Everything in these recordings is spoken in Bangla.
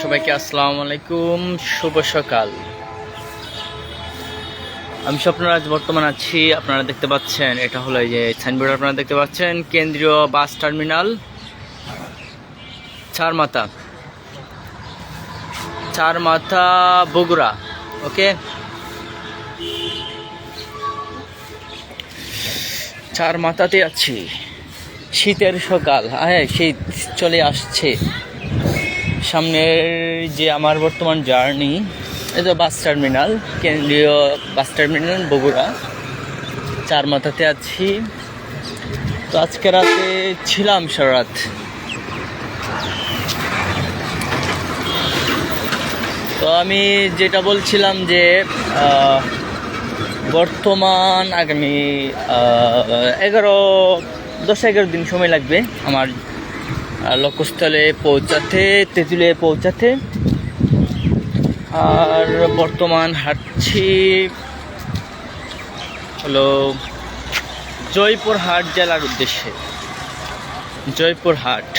সবাইকে আসসালামু আলাইকুম, শুভ সকাল। আমি স্বপ্নরাজ, বর্তমান আছি, আপনারা দেখতে পাচ্ছেন, এটা হলো যে সাইনবোর্ড আপনারা দেখতে পাচ্ছেন, কেন্দ্রীয় বাস টার্মিনাল চার মাথা চার মাথা বগুড়া, ওকে? চার মাথাতে আছি। শীতের সকাল হ্যাঁ শীত চলে আসছে। সামনের যে আমার বর্তমান জার্নি তো বাস টার্মিনাল, কেন্দ্রীয় বাস টার্মিনাল, বগুড়া। চার মাথাতে আছি। তো আজকে রাতে ছিলাম সারা রাত। তো আমি যেটা বলছিলাম যে বর্তমান আগামী এগারো দশ এগারো দিন সময় লাগবে আমার লক্ষ্যস্থলে পৌঁছাতে তেঁতুলে পৌঁছাতে। আর বর্তমান হাঁটছি হলো জয়পুরহাট জেলার উদ্দেশ্যে। জয়পুরহাট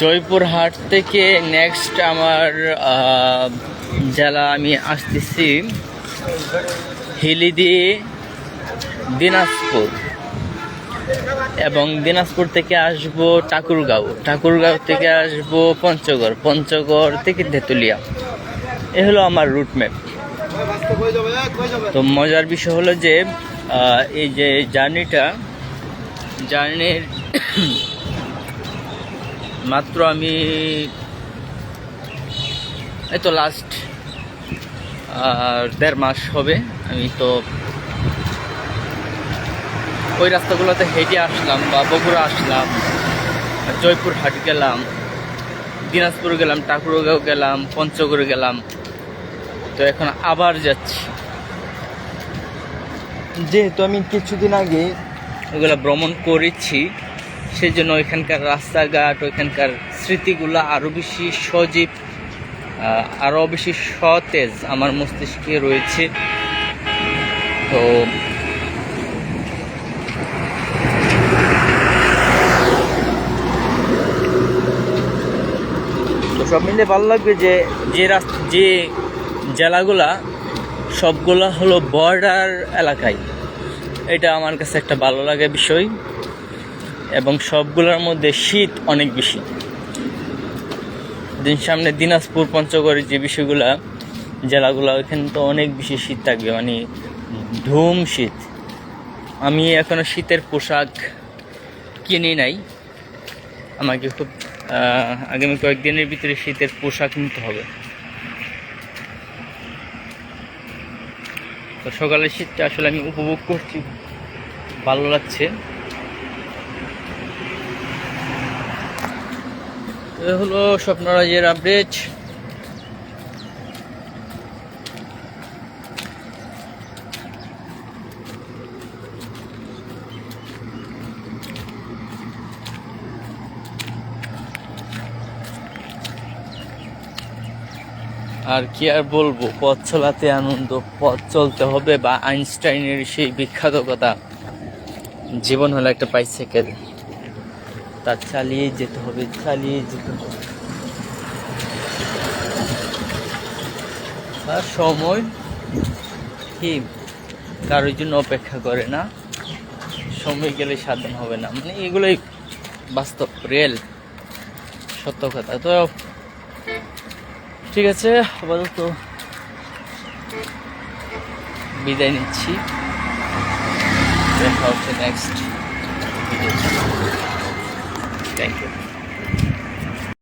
জয়পুরহাট থেকে নেক্সট আমার জেলা আমি আসতেছি হিলিদি দিনাজপুর। এবং দিনাজপুর থেকে আসব ঠাকুরগাঁও। ঠাকুরগাঁও থেকে আসব পঞ্চগড়। পঞ্চগড় থেকে তেঁতুলিয়া। এ হলো আমার রুট ম্যাপ তো মজার বিষয় হলো যে এই যে জার্নিটা, জার্নির মাত্র আমি, এই তো লাস্ট আর দেড় মাস হবে। আমি তো ওই রাস্তাগুলোতে হেঁটে আসলাম বা বগুড়া আসলাম জয়পুরহাট গেলাম দিনাজপুর গেলাম ঠাকুরগাঁও গেলাম পঞ্চগড় গেলাম। তো এখন আবার যাচ্ছি। যেহেতু আমি কিছুদিন আগে ওগুলো ভ্রমণ করেছি সেই জন্য ওইখানকার রাস্তাঘাট ওইখানকার স্মৃতিগুলো আরও বেশি সজীব। আরও বেশি সতেজ আমার মস্তিষ্কে রয়েছে। তো সব মিলে ভালো লাগবে যে যে রাস্তা যে জেলাগুলা, সবগুলা হলো বর্ডার এলাকায়। এটা আমার কাছে একটা ভালো লাগে বিষয়। এবং সবগুলোর মধ্যে শীত অনেক বেশি। দিন সামনে দিনাজপুর পঞ্চগড়ের যে বিষয়গুলা, জেলাগুলো, ওইখানে তো অনেক বেশি শীত থাকবে মানে ধুম শীত। আমি এখনও শীতের পোশাক কিনি নাই। আমাকে খুব আগামী কয়েকদিনের ভিতরে শীতের পোশাক নিতে হবে। তো সকালের শীতটা আসলে আমি উপভোগ করছি, ভালো লাগছে। এ হলো স্বপ্নরাজের আপডেট আর কি আর বলব, পথ চলাতে আনন্দ, পথ চলতে হবে বা আইনস্টাইনের সেই বিখ্যাত কথা, জীবন হলো একটা বাইসাইকেল তার চালিয়ে যেতে হবে, চালিয়ে যেতে হবে। আর সময় কি? কারোর জন্য অপেক্ষা করে না। সময় গেলে সাধন হবে না। মানে এগুলোই বাস্তব রিয়েল সত্য কথা। তো ঠিক আছে, আপাতত বিদায় নিচ্ছি। দেখা হচ্ছে নেক্সট ভিডিও Thank you.